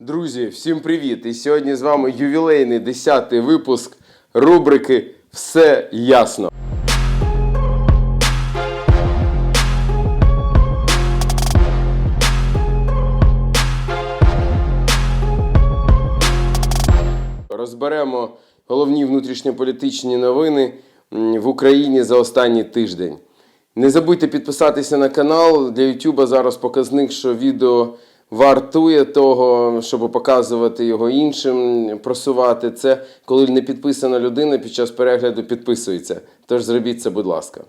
Друзі, всім привіт! І сьогодні з вами ювілейний 10-й випуск рубрики Все ясно. Розберемо головні внутрішньополітичні новини в Україні за останній тиждень. Не забудьте підписатися на канал. Для YouTube зараз показник, що відео вартує того, щоб показувати його іншим, просувати. Це коли не підписана людина під час перегляду підписується. Тож зробіть це, будь ласка.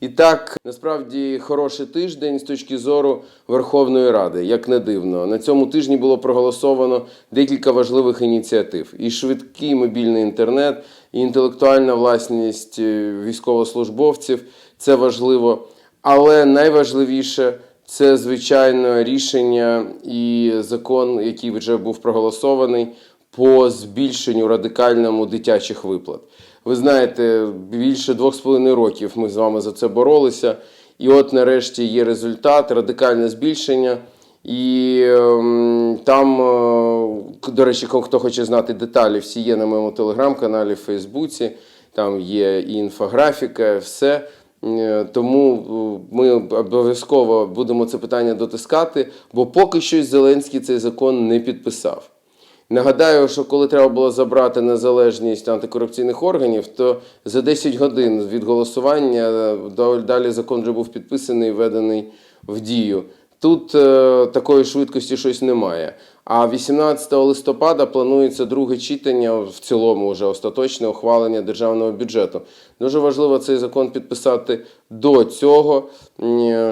І так, насправді хороший тиждень з точки зору Верховної Ради, як не дивно. На цьому тижні було проголосовано декілька важливих ініціатив: і швидкий мобільний інтернет, і інтелектуальна власність е, військовослужбовців. Це важливо. Але найважливіше це звичайно рішення і закон, який вже був проголосований по збільшенню радикальному дитячих виплат. Ви знаєте, більше двох з половиною років ми з вами за це боролися. І от нарешті є результат, радикальне збільшення. І ем, там, е, до речі, хто хоче знати деталі, всі є на моєму телеграм-каналі, в Фейсбуці. Там є і інфографіка, все. Е, Тому е, ми обов'язково будемо це питання дотискати, бо поки що Зеленський цей закон не підписав. Нагадаю, що коли треба було забрати незалежність антикорупційних органів, то за 10 годин від голосування е, далі закон вже був підписаний і введений в дію. Тут е, такої швидкості щось немає. А 18 листопада планується друге читання в цілому вже остаточне ухвалення державного бюджету. Дуже важливо цей закон підписати до цього,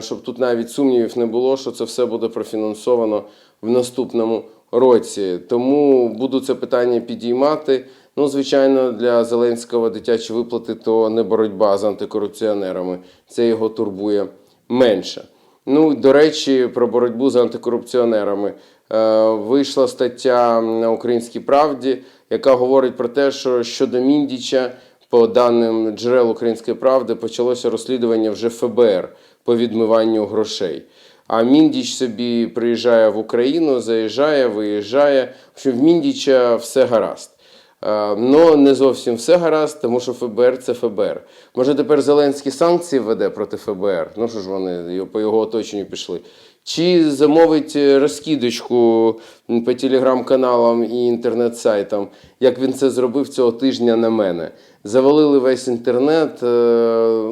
щоб тут навіть сумнівів не було, що це все буде профінансовано в наступному році. Тому буду це питання підіймати. Ну, звичайно, для Зеленського дитячі виплати то не боротьба з антикорупціонерами. Це його турбує менше. Ну, до речі, про боротьбу з антикорупціонерами. Е, вийшла стаття на Українській правді, яка говорить про те, що щодо Міндіча, по даним джерел Української правди, почалося розслідування вже ФБР по відмиванню грошей. А Міндіч собі приїжджає в Україну, заїжджає, виїжджає. В в Міндіча все гаразд. Ну, не зовсім все гаразд, тому що ФБР це ФБР. Може, тепер Зеленський санкції веде проти ФБР? Ну що ж вони по його оточенню пішли? Чи замовить е, розкидочку по телеграм-каналам і інтернет-сайтам, як він це зробив цього тижня на мене? Завалили весь інтернет, е,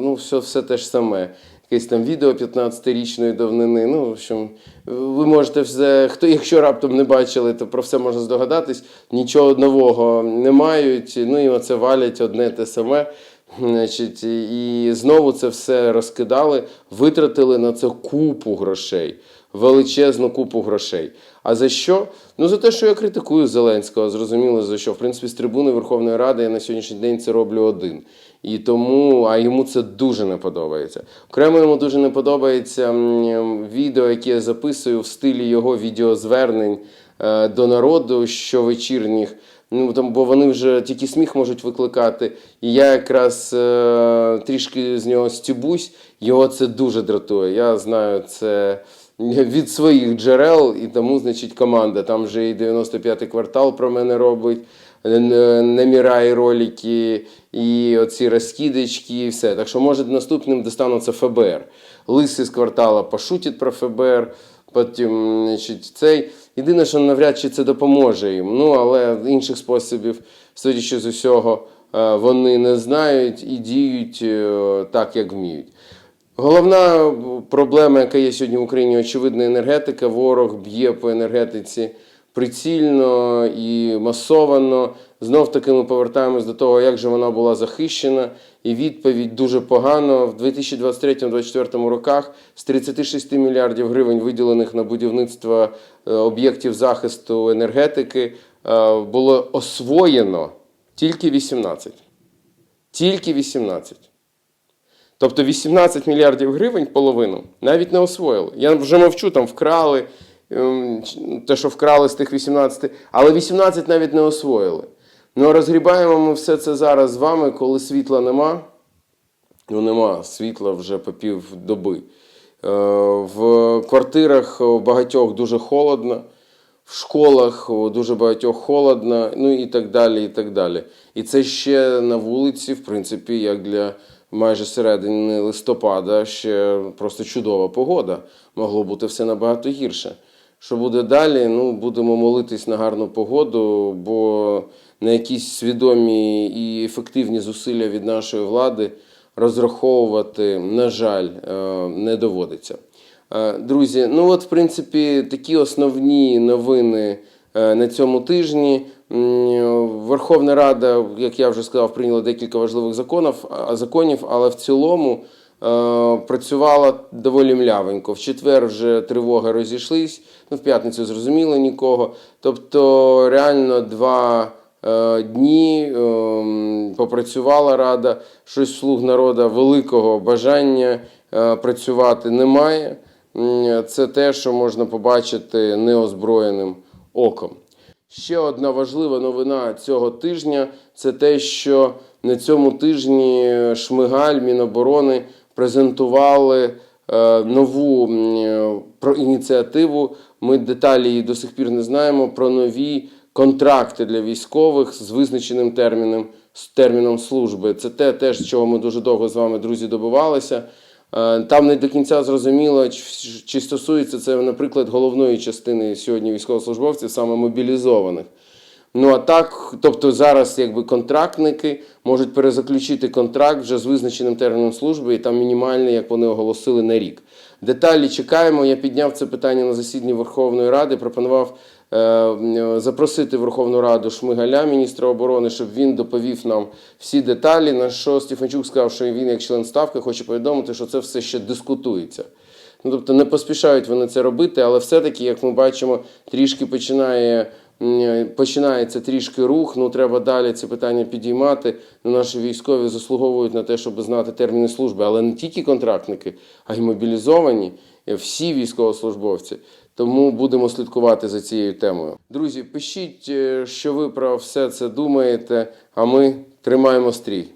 ну, все, все те ж саме якесь там відео 15-річної давнини. Ну, в общем, ви можете все, хто, якщо раптом не бачили, то про все можна здогадатись. Нічого нового не мають. Ну і оце валять одне те саме. Значить, і знову це все розкидали, витратили на це купу грошей, величезну купу грошей. А за що? Ну за те, що я критикую Зеленського, зрозуміло за що. В принципі, з трибуни Верховної Ради я на сьогоднішній день це роблю один. І тому, а йому це дуже не подобається. Окремо йому дуже не подобається відео, яке я записую в стилі його відеозвернень е, до народу щовечірніх. Ну, там, бо вони вже тільки сміх можуть викликати. І я якраз е, трішки з нього стібусь, його це дуже дратує. Я знаю це від своїх джерел, і тому, значить, команда. Там вже і 95-й квартал про мене робить, е, намірає ролики, і оці розкидочки, і все. Так що, може, наступним достануться ФБР. Лисий з квартала пошутить про ФБР. Потім, значить, цей. Єдине, що навряд чи це допоможе їм. Ну, але інших способів, судячи з усього, е, вони не знають і діють е, так, як вміють. Головна проблема, яка є сьогодні в Україні, очевидно, енергетика. Ворог б'є по енергетиці прицільно і масовано. Знов таки ми повертаємось до того, як же вона була захищена. І відповідь дуже погано. В 2023-2024 роках з 36 мільярдів гривень, виділених на будівництво е, об'єктів захисту енергетики, е, було освоєно тільки 18. Тільки 18. Тобто 18 мільярдів гривень половину навіть не освоїли. Я вже мовчу, там вкрали ем, те, що вкрали з тих 18, але 18 навіть не освоїли. Ну розгрібаємо ми все це зараз з вами, коли світла нема. Ну, нема світла вже по пів доби. Е, В квартирах у багатьох дуже холодно. в школах дуже багатьох холодно, ну і так далі. І так далі. І це ще на вулиці, в принципі, як для майже середини листопада, ще просто чудова погода. Могло бути все набагато гірше. Що буде далі? Ну, будемо молитись на гарну погоду, бо на якісь свідомі і ефективні зусилля від нашої влади розраховувати, на жаль, е, не доводиться. Е, Друзі, ну от, в принципі, такі основні новини на цьому тижні. Верховна Рада, як я вже сказав, прийняла декілька важливих законів, законів, але в цілому е, працювала доволі млявенько. В четвер вже тривоги розійшлись, ну в п'ятницю зрозуміло нікого. Тобто, реально два е, дні попрацювала рада. Щось слуг народу великого бажання е, працювати немає. Це те, що можна побачити неозброєним оком. Ще одна важлива новина цього тижня це те, що на цьому тижні Шмигаль, Міноборони презентували е, нову про ініціативу. Ми деталі її до сих пір не знаємо про нові контракти для військових з визначеним терміном, з терміном служби. Це те, теж, чого ми дуже довго з вами, друзі, добивалися. Е, Там не до кінця зрозуміло, чи, стосується це, наприклад, головної частини сьогодні військовослужбовців, саме мобілізованих. Ну а так, тобто зараз якби контрактники можуть перезаключити контракт вже з визначеним терміном служби, і там мінімальний, як вони оголосили, на рік. Деталі чекаємо. Я підняв це питання на засіданні Верховної Ради. Пропонував запросити Верховну Раду Шмигаля, міністра оборони, щоб він доповів нам всі деталі. На що Стефанчук сказав, що він, як член ставки, хоче повідомити, що це все ще дискутується. Ну, тобто не поспішають вони це робити, але все-таки, як ми бачимо, трішки починає, починається трішки рух. Ну треба далі ці питання підіймати. Ну, наші військові заслуговують на те, щоб знати терміни служби, але не тільки контрактники, а й мобілізовані, е, всі військовослужбовці. Тому будемо слідкувати за цією темою. Друзі, пишіть, е, що ви про все це думаєте, а ми тримаємо стрій.